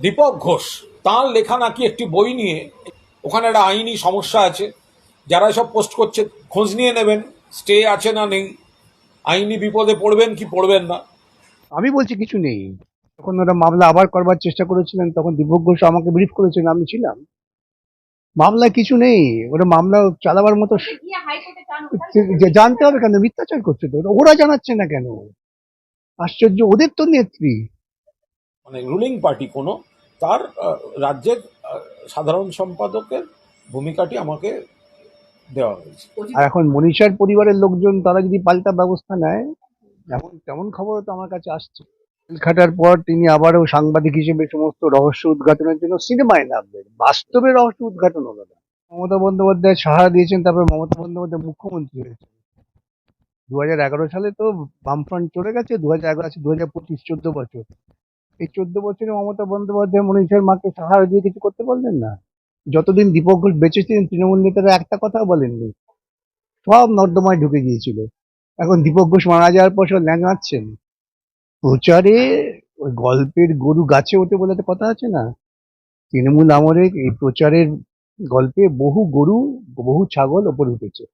দীপক ঘোষ তার লেখা নাকি একটি বই নিয়ে ওখানে একটা আইনি সমস্যা আছে। যারা সব পোস্ট করছে খোঁজ নিয়ে নেবেন স্টে আছে না নেই আইনি বিপদে পড়বেন কি পড়বেন না। আমি বলছি কিছু নেই। যখন ওরা মামলা আবার করবার চেষ্টা করেছিলেন তখন দীপক ঘোষ আমাকে ব্রিফ করেছেন আমি ছিলাম। মামলা কিছু নেই। ওরা মামলা চালাবার মতো যে- জানতে হবে কেন মিথ্যাচার করছে তো। ওরা জানাচ্ছে না কেন? আশ্চর্য ওদের তো নেত্রী। মানে রুলিং পার্টি কোনো তার রাজ্যের সাধারণ সম্পাদকের ভূমিকাটি আমাকে দেওয়া হয়েছে। আর এখন মনীষার পরিবারের লোকজন তারা যদি পাল্টা ব্যবস্থা নেয় এমন তেমন খবর তো আমার কাছে আসছে। খাটার পর তিনি আবারও সাংবাদিক হিসেবে সমস্ত রহস্য উদ্ঘাটনের জন্য সিনেমায় নামবেন। বাস্তবে রহস্য উদ্ঘাটন হলো না। মমতা বন্দ্যোপাধ্যায় সাহারা দিয়েছেন তারপর মমতা বন্দ্যোপাধ্যায় মুখ্যমন্ত্রী হয়েছেন। দু হাজার এগারো সালে তো বামফ্রন্ট চলে গেছে দু হাজার এগারো আছে দু হাজার পঁচিশ চোদ্দ বছর। এই চোদ্দ বছরে মমতা বন্দ্যোপাধ্যায় মনীষের মাকে সাহারা দিয়ে কিছু করতে পারলেন না? যতদিন দীপক ঘোষ বেঁচে ছিলেন তৃণমূল নেতারা একটা কথাও বলেননি। সব নর্দমায় ঢুকে গিয়েছিল। এখন দীপক ঘোষ মারা যাওয়ার পর সব ল্যাঙাচ্ছেন প্রচারে ওই গল্পের গরু গাছে ওঠে বলে একটা কথা আছে না। তৃণমূল আমলে এই প্রচারের গল্পে বহু গরু, বহু ছাগল ওপরে উঠেছে।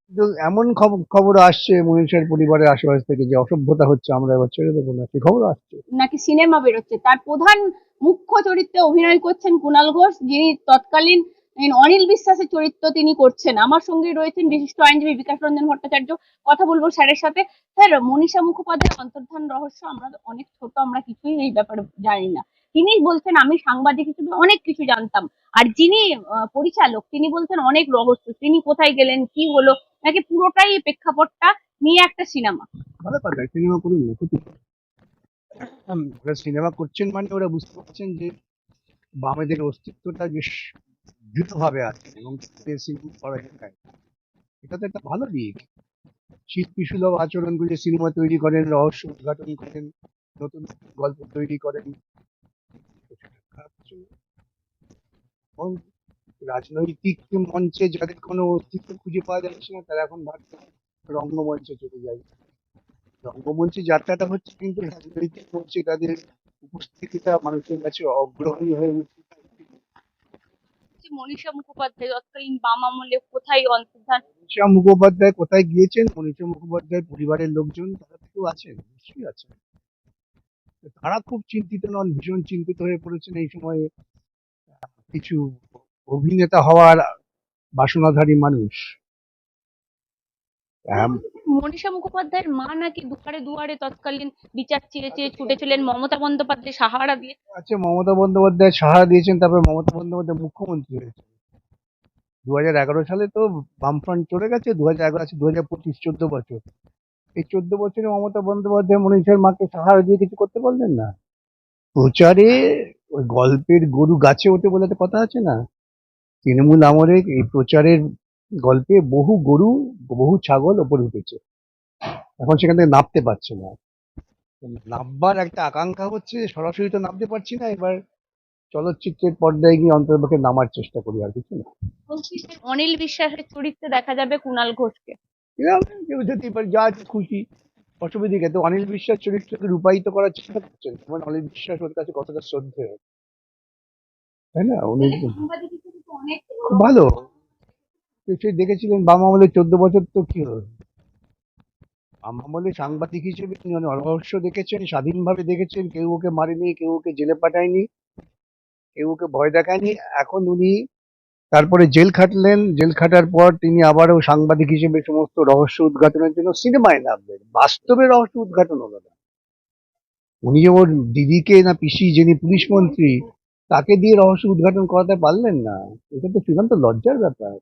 এমন খবর আসছে মনীষের পরিবারের আশেপাশ থেকে যে অসভ্যতা হচ্ছে, আমরা এবার ছেড়ে দেবো না, সে খবর আসছে। নাকি সিনেমা বেরোচ্ছে? তার প্রধান মুখ্য চরিত্রে অভিনয় করছেন কুণাল ঘোষ, যিনি তৎকালীন অনিল বিশ্বাসের চরিত্র তিনি করছেন। আমার সঙ্গে রয়েছেন বিশিষ্ট আইনজীবী বিকাশ রঞ্জন ভট্টাচার্য। কথা বলব স্যারের সাথে। স্যার, মনীষা মুখোপাধ্যায়ের অন্তর্ধান রহস্য আমরা অনেক ছোট, আমরা কিছুই এই ব্যাপারে জানি না। তিনি বলছেন আমি সাংবাদিক হিসেবে অনেক কিছু জানতাম আর যিনি আহ, পরিচালক তিনি বলছেন অনেক রহস্য তিনি কোথায় গেলেন কি হলো নাকি পুরোটাই এই প্রেক্ষাপটটা নিয়ে একটা সিনেমা ভালো সিনেমা করুন না ক্ষতি কি? হুম, ওরা সিনেমা করছেন মানে ওরা বুঝতে পারছেন যে বামেদের অস্তিত্বটা বেশ দ্রুতভাবে আছে এবং করা যায় এটা তো একটা ভালো দিক শিল্পী সুলভ আচরণ করে সিনেমা তৈরি করেন রহস্য উদ্ঘাটন করেন নতুন গল্প তৈরি করেন। এবং রাজনৈতিক মঞ্চে যাদের কোনো অস্তিত্ব খুঁজে পাওয়া যাচ্ছে না তারা এখন ভাবছে রঙ্গমঞ্চে চলে যায় রঙ্গমঞ্চে যাত্রাটা হচ্ছে কিন্তু রাজনৈতিক মঞ্চে তাদের উপস্থিতিটা মানুষের কাছে অগ্রহণী হয়ে উঠছে। মনীষা মুখোপাধ্যায় তৎকালীন বাম আমলে কোথায় অন্তর্ধান? মনীষা মুখোপাধ্যায় কোথায় গিয়েছেন? মনীষা মুখোপাধ্যায় পরিবারের লোকজন তারা তো কেউ আছেন নিশ্চয়ই আছেন। তারা খুব চিন্তিত নন ভীষণ চিন্তিত হয়ে পড়েছেন এই সময়ে। কিছু অভিনেতা হওয়ার বাসনাধারী মানুষ। মনীষা মুখোপাধ্যায়ের মা নাকি দুয়ারে দুয়ারে তৎকালীন বিচার চেয়ে চেয়ে ছুটেছিলেন মমতা বন্দ্যোপাধ্যায় সাহারা দিয়ে। আছে মমতা বন্দ্যোপাধ্যায় সাহারা দিয়েছেন তারপর মমতা বন্দ্যোপাধ্যায় মুখ্যমন্ত্রী হয়েছেন। দু এগারো সালে তো বামফ্রন্ট চলে গেছে দু হাজার এগারো আছে দু হাজার পঁচিশ চোদ্দ বছর। এই চোদ্দ বছরে মমতা বন্দ্যোপাধ্যায় মনীষের মাকে সাহারা দিয়ে কিছু করতে পারলেন না? প্রচারে ওই গল্পের গরু গাছে ওঠে বলে একটা কথা আছে না। তৃণমূল আমলে এই প্রচারের গল্পে বহু গরু, বহু ছাগল ওপরে উঠেছে। এখন সেখান থেকে নামতে পারছে না। নামবার একটা আকাঙ্ক্ষা হচ্ছে, সরাসরি তো নামতে পারছি না। এবার চলচ্চিত্রের পর্দায় গিয়ে অন্তর্পক্ষে নামার চেষ্টা করি আর কিছু না। অনিল বিশ্বাসের চরিত্রে দেখা যাবে কুণাল ঘোষকে। এরকম কেউ যদি এবার যা খুশি। অসুবিধে তো অনিল বিশ্বাস চরিত্রকে রূপায়িত করার চেষ্টা করছেন। যেমন অনিল বিশ্বাস ওর কাছে কতটা শ্রদ্ধেয় তাই না? উনি খুব ভালো। সে দেখেছিলেন বাম আমলে চোদ্দ বছর তো কি হলো বাম আমলে সাংবাদিক হিসেবে তিনি অনেক রহস্য দেখেছেন স্বাধীনভাবে দেখেছেন। কেউ ওকে মারেনি কেউ ওকে জেলে পাঠায়নি কেউ ওকে ভয় দেখায়নি। এখন উনি তারপরে জেল খাটলেন। জেল খাটার পর তিনি আবারও সাংবাদিক হিসেবে সমস্ত রহস্য উদ্ঘাটনের জন্য সিনেমায় নামলেন। বাস্তবে রহস্য উদ্ঘাটন হলো না। উনি ওর দিদিকে না পিসি, যিনি পুলিশ মন্ত্রী, তাকে দিয়ে রহস্য উদ্ঘাটন করাতে পারলেন না। এটা তো চূড়ান্ত লজ্জার ব্যাপার।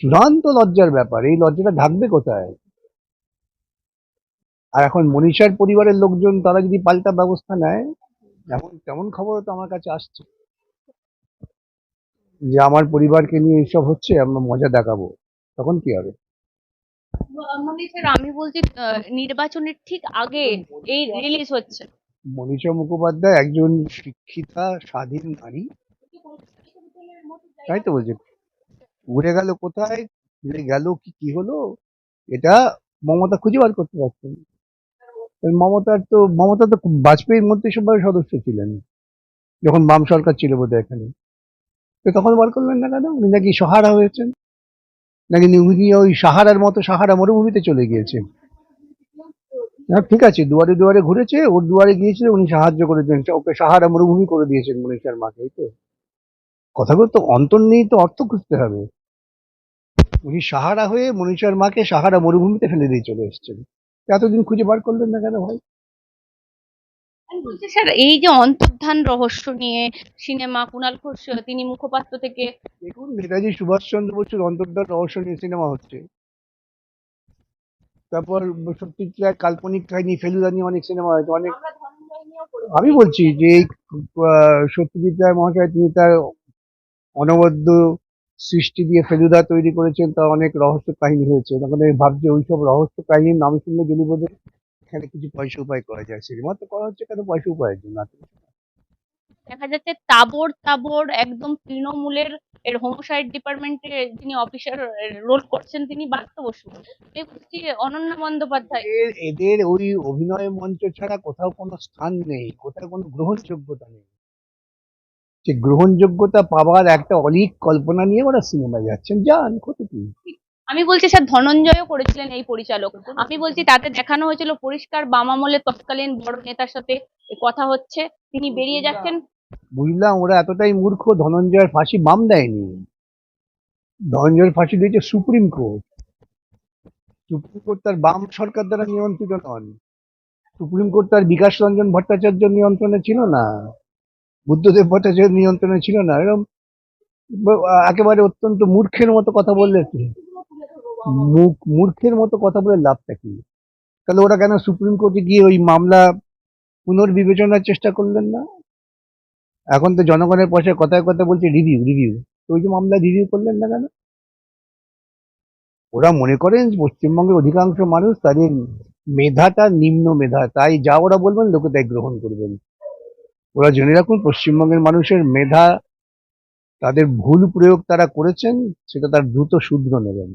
চূড়ান্ত লজ্জার ব্যাপার। এই লজ্জাটা ঢাকবে কোথায়? আর এখন মনীষার পরিবারের লোকজন তারা যদি পাল্টা ব্যবস্থা নেয়, এমন, তেমন খবর তো আমার কাছে আসছে। যে আমার পরিবারকে নিয়ে এইসব হচ্ছে আমরা মজা দেখাবো। তখন কি হবে? মানে স্যার আমি বলছি নির্বাচনের ঠিক আগে এই রিলিজ হচ্ছে। মনীষা মুখোপাধ্যায় একজন শিক্ষিতা স্বাধীন নারী। তাই তো বলছি উড়ে গেল কোথায়? উড়ে গেল কি কি হলো? এটা মমতা খুঁজে বার করতে পারছেন মমতার তো মমতা তো বাজপেয়ীর মন্ত্রিসভার সদস্য ছিলেন। যখন বাম সরকার ছিল বোধহয় এখানে। তো তখন বার করলেন না কেন উনি নাকি সাহারা হয়েছেন। নাকি উনি ওই সাহারার মতো সাহারা মরুভূমিতে চলে গিয়েছেন? হ্যাঁ ঠিক আছে, দুয়ারে দুয়ারে ঘুরেছে, ওর দুয়ারে গিয়েছিল, উনি সাহায্য করেছেন। ওকে সাহারা মরুভূমি করে দিয়েছেন মনীষার মাকে তো। কথাগুলো তো অন্তর নেই তো অর্থ খুঁজতে হবে। উনি সাহারা হয়ে মনীষার মাকে সাহারা মরুভূমিতে ফেলে দিয়ে চলে এসেছেন। এতদিন খুঁজে বার করলেন না কেন ভাই? বলছি স্যার এই যে অন্তর্ধান রহস্য নিয়ে সিনেমা কুণাল ঘোষ তিনি মুখপাত্র থেকে দেখুন নেতাজি সুভাষচন্দ্র বসুর অন্তর্ধান রহস্য নিয়ে সিনেমা হচ্ছে। তারপর সত্যিকার কাল্পনিক কাহিনী ফেলুদা নিয়ে অনেক সিনেমা হয়েছে অনেক। আমি বলছি যে এই সত্যজিৎ রায় মহাশয় তিনি তার অনবদ্য সৃষ্টি দিয়ে ফেলুদা তৈরি করেছেন তার অনেক রহস্য কাহিনী হয়েছে। তখন আমি ভাবছি ওইসব রহস্য কাহিনীর নাম শুনলে যদি বোধ এখানে কিছু পয়সা উপায় করা যায় সিনেমা তো করা হচ্ছে কেন পয়সা উপায়ের জন্য? দেখা যাচ্ছে তাবর তাবর একদম তৃণমূলের এর হোমসাইড ডিপার্টমেন্টে যিনি অফিসার রোল করছেন তিনি বার্তা বসু অনন্যা বন্দ্যোপাধ্যায়। এদের এদের ওই অভিনয় মঞ্চ ছাড়া কোথাও কোনো স্থান নেই কোথাও কোনো গ্রহণযোগ্যতা নেই। যে গ্রহণযোগ্যতা পাওয়ার একটা অলিক কল্পনা নিয়ে ওরা সিনেমায় যাচ্ছেন। যান ক্ষতি কি? আমি বলছি স্যার ধনঞ্জয়ও করেছিলেন এই পরিচালক। আমি বলছি তাতে দেখানো হয়েছিল পরিষ্কার বাম আমলের তৎকালীন বড় নেতার সাথে কথা হচ্ছে। তিনি বেরিয়ে যাচ্ছেন। বুঝলাম ওরা এতটাই মূর্খ ধনঞ্জয়ের ফাঁসি বাম দেয়নি। ধনঞ্জয়ের ফাঁসি দিয়েছে সুপ্রিম কোর্ট। সুপ্রিম কোর্ট তার বাম সরকার দ্বারা নিয়ন্ত্রিত নন। সুপ্রিম কোর্ট তার বিকাশ রঞ্জন ভট্টাচার্য নিয়ন্ত্রণে ছিল না। বুদ্ধদেব ভট্টাচার্য নিয়ন্ত্রণে ছিল না। এরকম একেবারে অত্যন্ত মূর্খের মতো কথা বললে। কি মূর্খের মতো কথা বলে লাভটা কি? তাহলে ওরা কেন সুপ্রিম কোর্টে গিয়ে ওই মামলা পুনর্বিবেচনার চেষ্টা করলেন না? এখন তো জনগণের পয়সায় কথায় কথা বলছে রিভিউ রিভিউ তো ওই যে মামলা রিভিউ করলেন না কেন? ওরা মনে করেন পশ্চিমবঙ্গের অধিকাংশ মানুষ তাদের মেধাটা নিম্ন মেধা, তাই যা ওরা বলবেন লোকে তাই গ্রহণ করবেন। ওরা জেনে রাখুন পশ্চিমবঙ্গের মানুষের মেধা, তাদের ভুল প্রয়োগ তারা করেছেন, সেটা তার দ্রুত শুধরে নেবেন।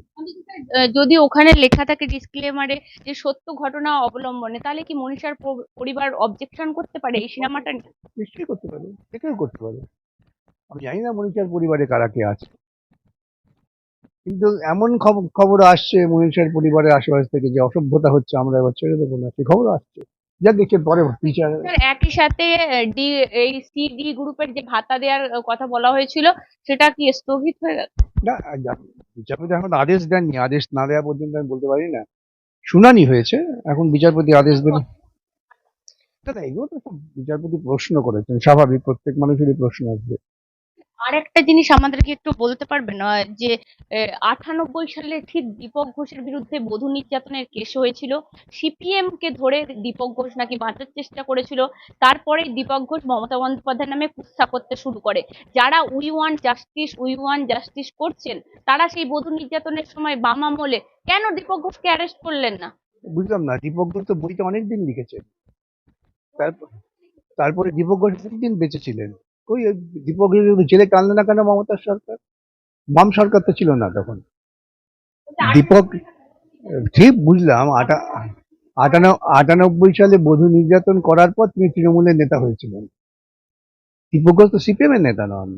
যদি ওখানে লেখা থাকে ডিসক্লেমারে যে সত্য ঘটনা অবলম্বনে তাহলে কি মনীষার পরিবার অবজেকশন করতে পারে এই সিনেমাটা? নিশ্চয়ই করতে পারে। কেউ করতে পারে। আমি জানি না মনীষার পরিবারে কারা কে আছে। কিন্তু এমন খবর আসছে মনীষার পরিবারের আশেপাশ থেকে যে অসভ্যতা হচ্ছে আমরা এবার ছেড়ে দেবো না। সে খবর আসছে। যা দেখছে পরে বিচার। একই সাথে ডি এই সিডি গ্রুপের যে ভাতা দেওয়ার কথা বলা হয়েছিল সেটা কি স্থগিত হয়ে গেল না বিচারপতি এখন আদেশ দেননি। আদেশ না দেওয়া পর্যন্ত আমি বলতে পারি না। শুনানি হয়েছে, এখন বিচারপতি আদেশ দেন দাদা এগুলো তো সব বিচারপতি প্রশ্ন করেছেন, স্বাভাবিক, প্রত্যেক মানুষেরই প্রশ্ন আসবে। আর একটা জিনিস আমাদেরকে একটু বলতে পারবেন আহ, যে আটানব্বই সালে ঠিক দীপক ঘোষের বিরুদ্ধে বধূ নির্যাতনের কেস হয়েছিল। সিপিএম কে ধরে দীপক ঘোষ নাকি বাঁচার চেষ্টা করেছিল। তারপরে দীপক ঘোষ মমতা বন্দ্যোপাধ্যায় নামে কুৎসা করতে শুরু করে। যারা we want justice we want justice করছেন তারা সেই বধূ নির্যাতনের সময় বাম আমলে কেন দীপক ঘোষকে অ্যারেস্ট করলেন না? বুঝলাম না দীপক ঘোষ তো বইটা অনেকদিন লিখেছেন। তারপর দীপক ঘোষ দিন বেঁচে ছিলেন? ওই ওই দীপক জেলে টানলো না কেন মমতার সরকার? বাম সরকার তো ছিল না তখন। দীপক ঠিক বুঝলাম আটা আটানব্বই সালে বধূ নির্যাতন করার পর তিনি তৃণমূলের নেতা হয়েছিলেন। দীপক ঘোষ তো সিপিএম এর নেতা নন।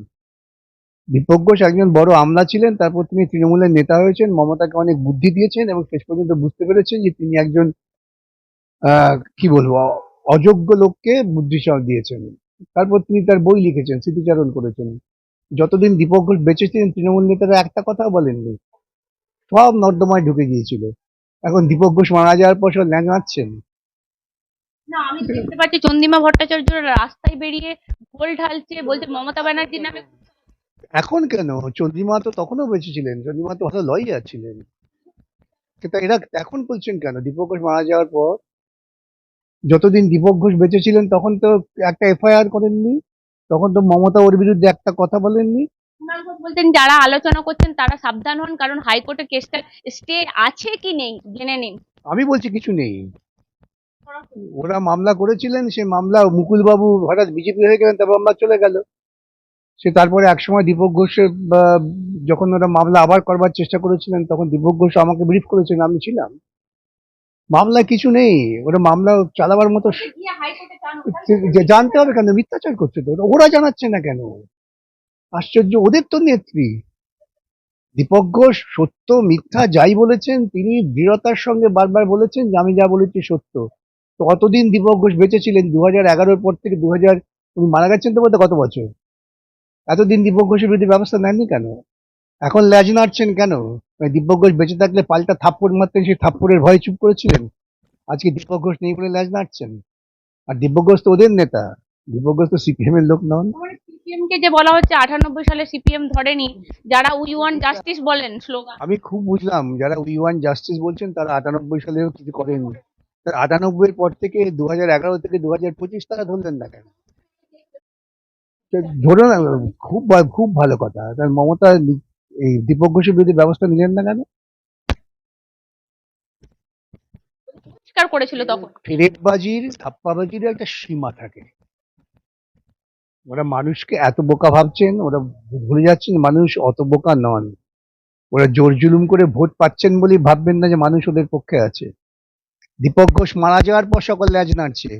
দীপক ঘোষ একজন বড় আমলা ছিলেন তারপর তিনি তৃণমূলের নেতা হয়েছেন। মমতাকে অনেক বুদ্ধি দিয়েছেন এবং শেষ পর্যন্ত বুঝতে পেরেছেন যে তিনি একজন আহ, কি বলব অযোগ্য লোককে বুদ্ধি সহ দিয়েছেন। তারপর তিনি তার বই লিখেছেন স্মৃতিচারণ করেছেন। যতদিন দীপক ঘোষ বেঁচে ছিলেন তৃণমূল নেতারা একটা কথাও বলেননি। সব নর্দমায় ঢুকে গিয়েছিল। এখন দীপক ঘোষ মারা যাওয়ার পর সব ল্যাঙাচ্ছেন না আমি দেখতে পাচ্ছি চন্দিমা ভট্টাচার্য রাস্তায় বেরিয়ে গোল ঢালছে বলছে মমতা ব্যানার্জির নামে। এখন কেন? চন্দ্রিমা তো তখনও বেঁচে ছিলেন চন্দ্রিমা তো ভালো লয়ার ছিলেন। এরা এখন বলছেন কেন? দীপক ঘোষ মারা যাওয়ার পর যতদিন দীপক ঘোষ বেঁচে ছিলেন তখন তো একটা এফআইআর করেননি তখন তো মমতা ওর বিরুদ্ধে একটা কথা বলেননি। কুণাল ঘোষ বলছেন যারা আলোচনা করছেন তারা সাবধান হন কারণ হাইকোর্টে কেসটা স্টে আছে কি নেই জেনে নিন। আমি বলছি কিছু নেই। ওরা মামলা করেছিলেন সে মামলা মুকুল বাবু হঠাৎ বিজেপি হয়ে গেলেন তারপর মামলা চলে গেল। সে তারপরে একসময় দীপক ঘোষের যখন ওরা মামলা আবার করবার চেষ্টা করেছিলেন তখন দীপক ঘোষ আমাকে ব্রিফ করেছেন আমি ছিলাম। মামলা কিছু নেই ওরা মামলা চালাবার মতো জানতে হবে কেন মিথ্যাচার করছে তো ওরা জানাচ্ছে না কেন? আশ্চর্য ওদের তো নেত্রী। দীপক ঘোষ সত্য মিথ্যা যাই বলেছেন তিনি দৃঢ়তার সঙ্গে বারবার বলেছেন যে আমি যা বলেছি সত্য। তো কতদিন দীপক ঘোষ বেঁচে ছিলেন দু হাজার এগারোর পর থেকে দু হাজার উনি মারা গেছেন তো বলতে কত বছর? এতদিন দীপক ঘোষের বিরুদ্ধে ব্যবস্থা নেননি কেন? এখন ল্যাজ নাড়ছেন কেন? দীপক ঘোষ বেঁচে থাকলে পাল্টা থাপ্পড় মারতেন সেই থাপ্পড়ের ভয়ে চুপ করেছিলেন? আজকে দীপক ঘোষ নেই বলে ল্যাজ নাড়ছেন? আর দীপক ঘোষ তো ওদের নেতা। দীপক ঘোষ তো সিপিএম এর লোক নন। সিপিএম কে যে বলা হচ্ছে আটানব্বই সালে সিপিএম ধরেনি যারা উই ওয়ান জাস্টিস বলেন স্লোগান। আমি খুব বুঝলাম যারা উই ওয়ান জাস্টিস বলছেন তারা আটানব্বই সালেও কিছু করেননি। তার আটানব্বই এর পর থেকে দু হাজার এগারো থেকে দু হাজার পঁচিশ তারা ধরলেন না কেন? ধরো না খুব খুব ভালো কথা। তার মমতা এই দীপক ঘোষের বিরুদ্ধে ব্যবস্থা নিলেন না কেন? পরিষ্কার করেছিল তখন। ফেরেকবাজির ধাপ্পাবাজির একটা সীমা থাকে। ওরা মানুষকে এত বোকা ভাবছেন ওরা ভুলে যাচ্ছেন মানুষ অত বোকা নন। ওরা জোর জুলুম করে ভোট পাচ্ছেন বলেই ভাববেন না যে মানুষ ওদের পক্ষে আছে। দীপক ঘোষ মারা যাওয়ার পর সকল ল্যাজ নাড়ছে।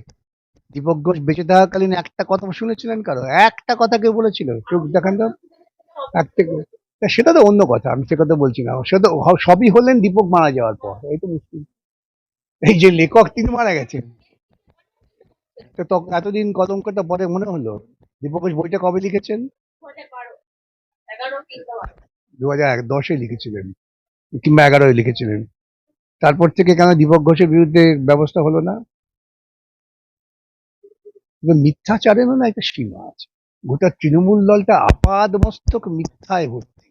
দীপক ঘোষ বেঁচে থাকাকালীন একটা কথা শুনেছিলেন কারও? একটা কথা কেউ বলেছিল? চোখ দেখান তো। একটা তা সেটা তো অন্য কথা, আমি সে কথা বলছি না। সেটা তো সবই হলেন দীপক মারা যাওয়ার পর, এই তো মুশকিল। এই যে লেখক, তিনি মারা গেছেন। তো এতদিন কলঙ্কটা পরে মনে হলো? দীপক বইটা কবে লিখেছেন? দু হাজার এক দশে লিখেছিলেন, কিংবা এগারোয় লিখেছিলেন। তারপর থেকে কেন দীপক ঘোষের বিরুদ্ধে ব্যবস্থা হলো না? মিথ্যাচারেরও না একটা সীমা আছে। গোটা তৃণমূল দলটা আপাদ মস্তক মিথ্যায় ভর্তি।